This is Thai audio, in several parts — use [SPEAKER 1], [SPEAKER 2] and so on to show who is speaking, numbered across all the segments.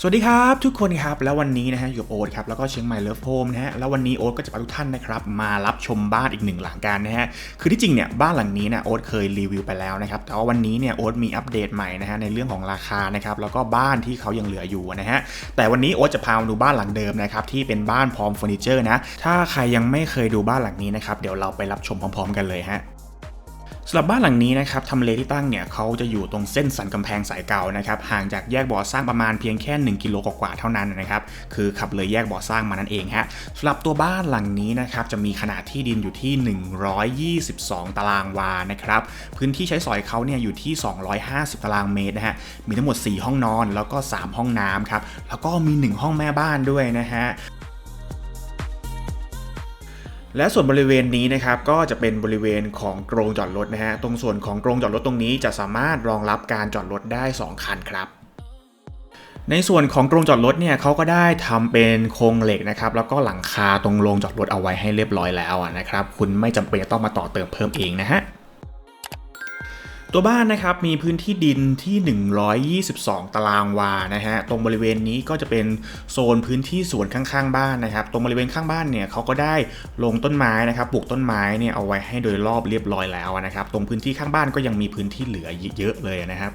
[SPEAKER 1] สวัสดีครับทุกคนครับแล้ววันนี้นะฮะอยู่กับโอ๊ตครับแล้วก็เชียงใหม่เลิฟโฮมนะฮะแล้ววันนี้โอ๊ตก็จะพาทุกท่านนะครับมารับชมบ้านอีกหนึ่งหลังกันนะฮะคือที่จริงเนี่ยบ้านหลังนี้นะโอ๊ตเคยรีวิวไปแล้วนะครับแต่ว่าวันนี้เนี่ยโอ๊ตมีอัปเดตใหม่นะฮะในเรื่องของราคานะครับแล้วก็บ้านที่เขายังเหลืออยู่นะฮะแต่วันนี้โอ๊ตจะพามาดูบ้านหลังเดิมนะครับที่เป็นบ้านพร้อมเฟอร์นิเจอร์นะถ้าใครยังไม่เคยดูบ้านหลังนี้นะครับเดี๋ยวเราไปรับชมพร้อม ๆ กันเลยฮะ สำหรับบ้านหลังนี้นะครับทำเลที่ตั้งเนี่ยเขาจะอยู่ตรงเส้นสันกำแพงสายเก่านะครับห่างจากแยกบ่อสร้างประมาณเพียงแค่ 1 กิโลกว่าๆเท่านั้นนะครับคือขับเลยแยกบ่อสร้างมานั่นเองฮะสำหรับตัวบ้านหลังนี้นะครับจะมีขนาดที่ดินอยู่ที่ 122 ตารางวานะครับพื้นที่ใช้สอยเขาเนี่ยอยู่ที่ 250 ตารางเมตรนะฮะมีทั้งหมด 4 ห้องนอนแล้วก็ 3 ห้องน้ำครับแล้วก็มี 1 ห้องแม่บ้านด้วยนะฮะ และส่วนบริเวณนี้นะครับก็จะเป็นบริเวณของโกรงจอดรถนะฮะตรงส่วนของโกรงจอดรถตรงนี้จะสามารถรองรับการจอดรถได้ 2 คันครับในส่วนของโรงจอดรถเนี่ยเขาก็ได้ทำเป็นโครงเหล็กนะครับแล้วก็หลังคาตรงโรงจอดรถเอาไว้ให้เรียบร้อยแล้วนะครับ คุณไม่จำเป็นต้องมาต่อเติมเพิ่มเองนะฮะ ตัวบ้านนะครับมีพื้นที่ดินที่ 122 ตารางวานะฮะตรงบริเวณนี้ก็จะเป็นโซนพื้นที่สวนข้างๆ บ้านนะครับ ตรงบริเวณข้างบ้านเนี่ยเขาก็ได้ลงต้นไม้นะครับปลูกต้นไม้เนี่ยเอาไว้ให้โดยรอบเรียบร้อยแล้วนะครับ ตรงพื้นที่ข้างบ้านก็ยังมีพื้นที่เหลือเยอะเลยนะครับ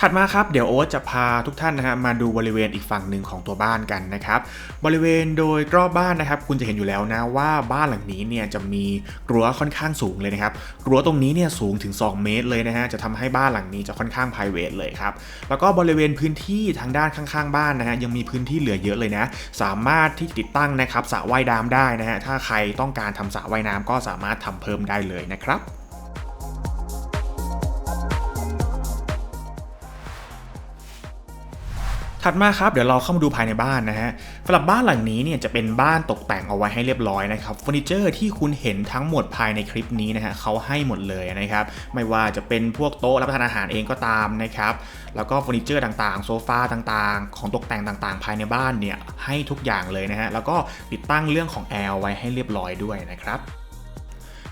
[SPEAKER 1] ถัดมาครับเดี๋ยวโอ๊ตจะพาทุกท่านนะฮะมาดูบริเวณอีกฝั่งหนึ่งของตัวบ้านกันนะครับบริเวณโดยรอบบ้านนะครับ คุณจะเห็นอยู่แล้วนะว่าบ้านหลังนี้เนี่ยจะมีรั้วค่อนข้างสูงเลยนะครับรั้วตรงนี้เนี่ยสูงถึง 2 เมตรเลยนะฮะจะทำให้บ้านหลังนี้จะค่อนข้าง p r i v a t เลยครับแล้วก็บริเวณพื้นที่ทางด้านข้างๆ บ้านนะฮะยังมีพื้นที่เหลือเยอะเลยนะ สามารถที่ติดตั้งนะครับสระว่ายน้ำได้นะฮะถ้าใครต้องการทำสระว่ายน้ำก็สามารถทำเพิ่มได้เลยนะครับ ถัดมาครับเดี๋ยวเราเข้ามาดูภายในบ้านนะฮะสำหรับบ้านหลังนี้เนี่ยจะเป็นบ้านตกแต่งเอาไว้ให้เรียบร้อยนะครับเฟอร์นิเจอร์ที่คุณเห็นทั้งหมดภายในคลิปนี้นะฮะเขาให้หมดเลยนะครับไม่ว่าจะเป็นพวกโต๊ะรับประทานอาหารเองก็ตามนะครับแล้วก็เฟอร์นิเจอร์ต่างๆ โซฟาต่างๆ ของตกแต่งต่างๆ ภายในบ้านเนี่ยให้ทุกอย่างเลยนะฮะแล้วก็ติดตั้งเรื่องของแอร์ไว้ให้เรียบร้อยด้วยนะครับ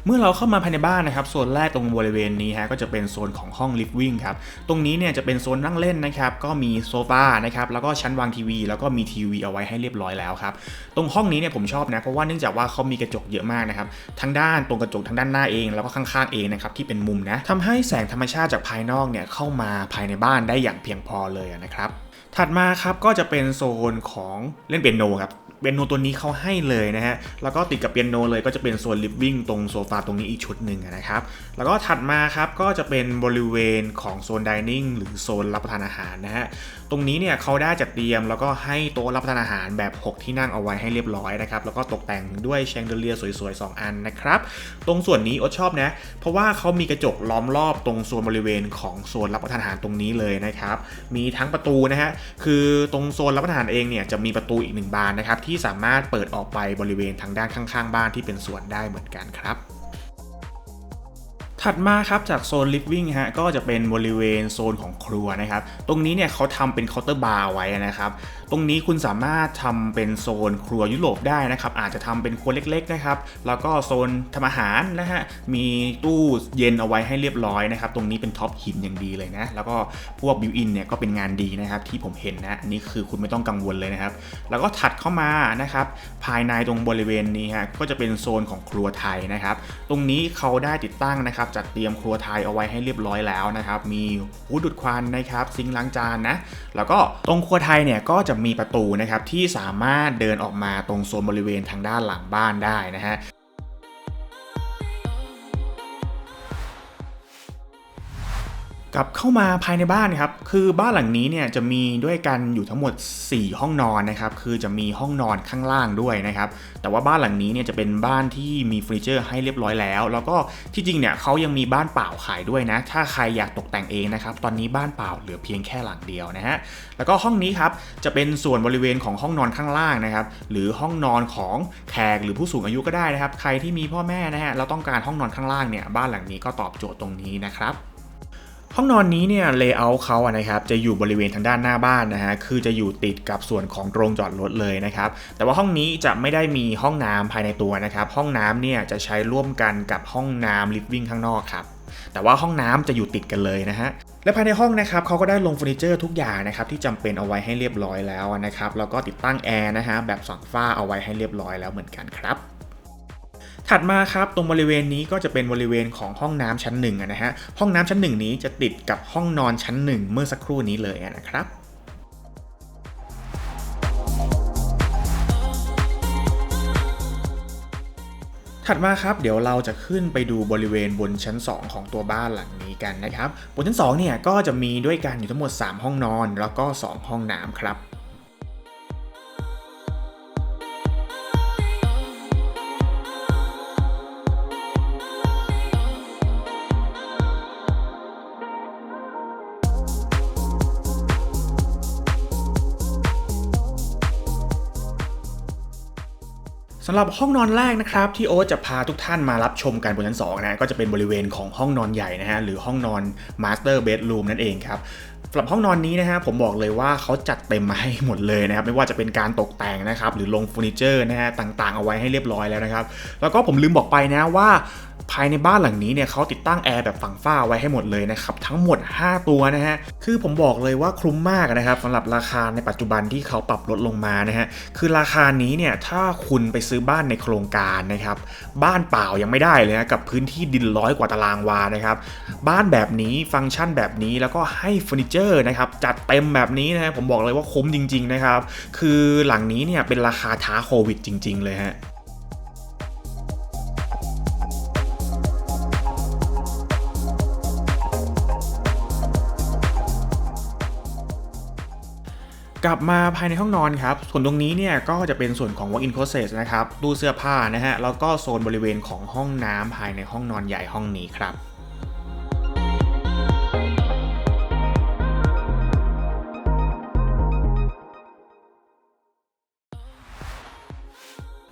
[SPEAKER 1] เมื่อเราเข้ามาภายในบ้านนะครับโซนแรกตรงบริเวณนี้ฮะก็จะเป็นโซนของห้องลิฟวิ่งครับตรงนี้เนี่ยจะเป็นโซนนั่งเล่นนะครับก็มีโซฟานะครับแล้วก็ชั้นวางทีวี แล้วก็มีทีวีเอาไว้ให้เรียบร้อยแล้วครับตรงห้องนี้เนี่ยผมชอบนะเพราะว่าเนื่องจากว่าเขามีกระจกเยอะมากนะครับทั้งด้านตรงกระจกทั้งด้านหน้าเอง แล้วก็ข้างๆเองนะครับที่เป็นมุมนะทำให้แสงธรรมชาติจากภายนอกเนี่ยเข้ามาภายในบ้านได้อย่างเพียงพอเลยนะครับถัดมาครับก็จะเป็นโซนของเล่นเปียโนครับ ปียโนตัวนี้เขาให้เลยนะฮะ แล้วก็ติดกับเปียโนเลยก็จะเป็นโซนลิฟวิ่งตรงโซฟาตรงนี้อีกชุดหนึ่งนะครับ แล้วก็ถัดมาครับก็จะเป็นบริเวณของโซนดิเนิ่งหรือโซนรับประทานอาหารนะฮะ รงนี้เนี่ยเขาได้จัดเตรียมแล้วก็ให้โต๊ะรับประทานอาหารแบบ 6 ที่นั่งเอาไว้ให้เรียบร้อยนะครับแล้วก็ตกแต่งด้วยแชงเดเลียสวยๆ 2 อันนะครับ ตรงส่วนนี้อดชอบนะ เพราะว่าเขามีกระจกล้อมรอบตรงโซนบริเวณของโซนรับประทานอาหารตรงนี้เลยนะครับมีทั้งประตูนะฮะคือตรงโซนรับประทานเองเนี่ยจะมีประตูอีกหนึ่งบานนะครับที่สามารถเปิดออกไปบริเวณทางด้านข้างๆ บ้านที่เป็นสวนได้เหมือนกันครับ ถัดมาครับจากโซนลิฟวิ่งฮะก็จะเป็นบริเวณโซนของครัวนะครับ ตรงนี้เนี่ยเขาทำเป็นเคาน์เตอร์บาร์ไว้นะครับ ตรงนี้คุณสามารถทำเป็นโซนครัวยุโรปได้นะครับ อาจจะทำเป็นครัวเล็กๆนะครับ แล้วก็โซนทำอาหารนะฮะ มีตู้เย็นเอาไว้ให้เรียบร้อยนะครับ ตรงนี้เป็นท็อปหินอย่างดีเลยนะ แล้วก็พวกบิวอินเนี่ยก็เป็นงานดีนะครับที่ผมเห็นนะอันนี้คือคุณไม่ต้องกังวลเลยนะครับ แล้วก็ถัดเข้ามานะครับ ภายในตรงบริเวณนี้ฮะ ก็จะเป็นโซนของครัวไทยนะครับ ตรงนี้เขาได้ติดตั้งนะครับจัดเตรียมครัวไทยเอาไว้ให้เรียบร้อยแล้วนะครับ มีหูดูดควันนะครับซิงล้างจานนะ แล้วก็ตรงครัวไทยเนี่ยก็จะมีประตูนะครับที่สามารถเดินออกมาตรงโซนบริเวณทางด้านหลังบ้านได้นะฮะ กลับเข้ามาภายในบ้านครับ คือบ้านหลังนี้เนี่ยจะมีด้วยกันอยู่ทั้งหมด 4 ห้องนอนนะครับ คือจะมีห้องนอนข้างล่างด้วยนะครับ แต่ว่าบ้านหลังนี้เนี่ยจะเป็นบ้านที่มีเฟอร์นิเจอร์ให้เรียบร้อยแล้ว แล้วก็ที่จริงเนี่ยเขายังมีบ้านเปล่าขายด้วยนะ ถ้าใครอยากตกแต่งเองนะครับ ตอนนี้บ้านเปล่าเหลือเพียงแค่หลังเดียวนะฮะ แล้วก็ห้องนี้ครับจะเป็นส่วนบริเวณของห้องนอนข้างล่างนะครับ หรือห้องนอนของแขกหรือผู้สูงอายุก็ได้นะครับ ใครที่มีพ่อแม่นะฮะเราต้องการห้องนอนข้างล่างเนี่ย บ้านหลังนี้ก็ตอบโจทย์ตรงนี้นะครับ ห้องนอนนี้เนี่ยเลเยอร์เขาอะนะครับจะอยู่บริเวณทางด้านหน้าบ้านนะฮะคือจะอยู่ติดกับส่วนของโรงจอดรถเลยนะครับแต่ว่าห้องนี้จะไม่ได้มีห้องน้ำภายในตัวนะครับห้องน้ำเนี่ยจะใช้ร่วมกันกับห้องน้ำลิฟวิ่งข้างนอกครับแต่ว่าห้องน้ำจะอยู่ติดกันเลยนะฮะและภายในห้องนะครับเขาก็ได้ลงเฟอร์นิเจอร์ทุกอย่างนะครับที่จำเป็นเอาไว้ให้เรียบร้อยแล้วนะครับแล้วก็ติดตั้งแอร์นะฮะแบบสองฝ้าเอาไว้ให้เรียบร้อยแล้วเหมือนกันครับ ถัดมาครับตรงบริเวณนี้ก็จะเป็นบริเวณของห้องน้ำชั้นหนึ่งอะนะฮะห้องน้ำชั้นหนึ่งนี้จะติดกับห้องนอนชั้นหนึ่งเมื่อสักครู่นี้เลยนะครับถัดมาครับเดี๋ยวเราจะขึ้นไปดูบริเวณบนชั้น 2 ของตัวบ้านหลังนี้กันนะครับ บนชั้น2เนี่ยก็จะมีด้วยกันอยู่ทั้งหมด 3 ห้องนอน แล้วก็ 2 ห้องน้ำครับ สำหรับห้องนอนแรกนะครับที่โอ๊ตจะพาทุกท่านมารับชมกันบนชั้น2นะก็จะเป็นบริเวณของห้องนอนใหญ่นะฮะหรือห้องนอน Master Bedroom นั่นเองครับสำหรับห้องนอนนี้นะฮะผมบอกเลยว่าเขาจัดเต็มมาให้หมดเลยนะครับไม่ว่าจะเป็นการตกแต่งนะครับหรือลงเฟอร์นิเจอร์นะฮะต่างๆ เอาไว้ให้เรียบร้อยแล้วนะครับแล้วก็ผมลืมบอกไปนะว่า ภายในบ้านหลังนี้เนี่ยเขาติดตั้งแอร์แบบฝั่งฝ้าไว้ให้หมดเลยนะครับ ทั้งหมด 5 ตัวนะฮะ คือผมบอกเลยว่าคุ้มมากนะครับสำหรับราคาในปัจจุบันที่เขาปรับลดลงมานะฮะ คือราคานี้เนี่ยถ้าคุณไปซื้อบ้านในโครงการนะครับ บ้านเปล่ายังไม่ได้เลยนะกับพื้นที่ดินร้อยกว่าตารางวานะครับ บ้านแบบนี้ฟังก์ชันแบบนี้แล้วก็ให้เฟอร์นิเจอร์นะครับจัดเต็มแบบนี้นะฮะผมบอกเลยว่าคุ้มจริง ๆ นะครับ คือหลังนี้เนี่ยเป็นราคาท้าโควิดจริง ๆ เลยฮะ กลับมาภายในห้องนอนครับ ส่วนตรงนี้เนี่ยก็จะเป็นส่วนของ walk-in closet นะครับตู้เสื้อผ้านะฮะแล้วก็โซนบริเวณของห้องน้ำภายในห้องนอนใหญ่ห้องนี้ครับ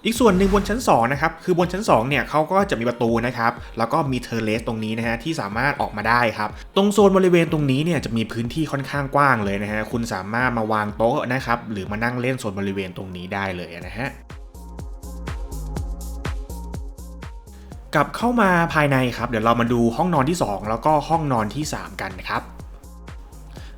[SPEAKER 1] อีกส่วนหนึ่งบนชั้น2นะครับคือบนชั้น2เนี่ยเขาก็จะมีประตูนะครับแล้วก็มีเทอร์เลสตรงนี้นะฮะที่สามารถออกมาได้ครับตรงโซนบริเวณตรงนี้เนี่ยจะมีพื้นที่ค่อนข้างกว้างเลยนะฮะคุณสามารถมาวางโต๊ะนะครับหรือมานั่งเล่นโซนบริเวณตรงนี้ได้เลยนะฮะกลับเข้ามาภายในครับเดี๋ยวเรามาดูห้องนอนที่ 2 แล้วก็ห้องนอนที่ 3 กันนะครับ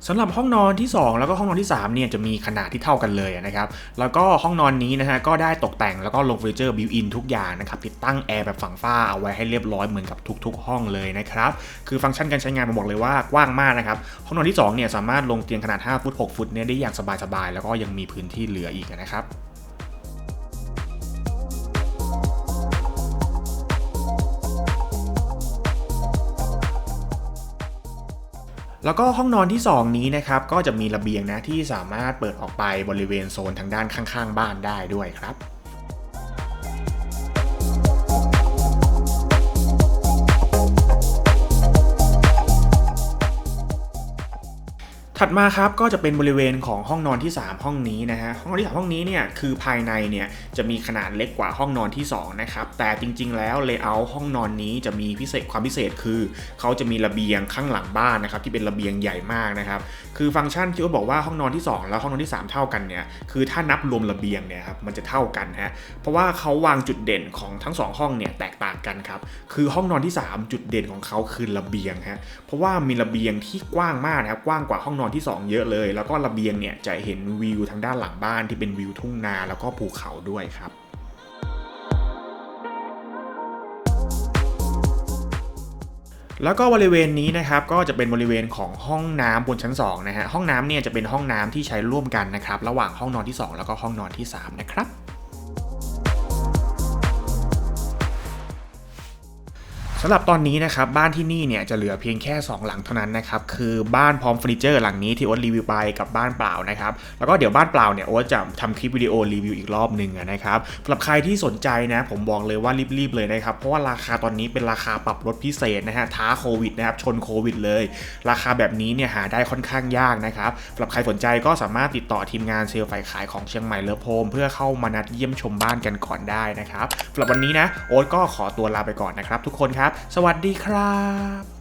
[SPEAKER 1] สำหรับห้องนอนที่ 2 แล้วก็ห้องนอนที่3เนี่ยจะมีขนาดที่เท่ากันเลยนะครับแล้วก็ห้องนอนนี้นะฮะก็ได้ตกแต่งแล้วก็ลงเฟอร์นิเจอร์บิวอินทุกอย่างนะครับติดตั้งแอร์แบบฝั่งฝ้าเอาไว้ให้เรียบร้อยเหมือนกับทุก ๆ ห้องเลยนะครับคือฟังก์ชันการใช้งานผมบอกเลยว่ากว้างมากนะครับห้องนอนที่2เนี่ยสามารถลงเตียงขนาด5ฟุต6ฟุตเนี่ยได้อย่างสบายๆแล้วก็ยังมีพื้นที่เหลืออีกนะครับ แล้วก็ห้องนอนที่ 2 นี้นะครับก็จะมีระเบียงนะที่สามารถเปิดออกไปบริเวณโซนทางด้านข้าง ๆ บ้านได้ด้วยครับ ถัดมาครับก็จะเป็นบริเวณของห้องนอนที่ 3 ห้องนี้นะฮะห้องนอนที่3ห้องนี้เนี่ยคือภายในเนี่ยจะมีขนาดเล็กกว่าห้องนอนที่2นะครับแต่จริง ๆ แล้วเลเยอร์ห้องนอนนี้จะมีพิเศษความพิเศษคือเขาจะมีระเบียงข้างหลังบ้านนะครับที่เป็นระเบียงใหญ่มากนะครับคือฟังก์ชันที่โอ๊ตบอกว่าห้องนอนที่ 2 แล้วห้องนอนที่ 3 เท่ากันเนี่ยคือถ้านับรวมระเบียงเนี่ยครับมันจะเท่ากันฮะเพราะว่าเขาวางจุดเด่นของทั้ง 2 ห้องเนี่ยแตกต่างกันครับคือห้องนอนที่ 3 จุดเด่นของเขาคือระเบียงฮะเพราะว่ามีระเบียงที่กว้างมากนะครับกว้างกว่าห้องนอนที่ 2 เยอะเลย แล้วก็ระเบียงเนี่ยจะเห็นวิวทางด้านหลังบ้านที่เป็นวิวทุ่งนาแล้วก็ภูเขาด้วยครับแล้วก็บริเวณนี้นะครับก็จะเป็นบริเวณของห้องน้ำบนชั้น2นะฮะห้องน้ำเนี่ยจะเป็นห้องน้ำที่ใช้ร่วมกันนะครับระหว่างห้องนอนที่ 2 แล้วก็ห้องนอนที่ 3 นะครับำหรับตอนนี้นะครับบ้านที่นี่เนี่ยจะเหลือเพียงแค่ 2 หลังเท่านั้นนะครับคือบ้านพร้อมเฟอร์นิเจอร์หลังนี้ที่โอ๊ตรีวิวไปกับบ้านเปล่านะครับแล้วก็เดี๋ยวบ้านเปล่าเนี่ยโอ๊ตจะทำคลิปวิดีโอรีวิวอีกรอบหนึ่งนะครับสำหรับใครที่สนใจนะผมบอกเลยว่ารีบๆเลยนะครับเพราะว่าราคาตอนนี้เป็นราคาปรับลดพิเศษนะฮะท้าโควิดนะครับชนโควิดเลย ราคาแบบนี้เนี่ยหาได้ค่อนข้างยากนะครับสำหรับใครสนใจก็สามารถติดต่อทีมงานเซลล์ฝ่ายขายของเชียงใหม่เลิฟโฮมเพื่อเข้ามานัดเยี่ยมชมบ้านกันก่อนได้นะครับสำหรับวันนี้นะโอ๊ตก็ขอตัวลาไปก่อนนะครับทุกคนครับสวัสดีครับ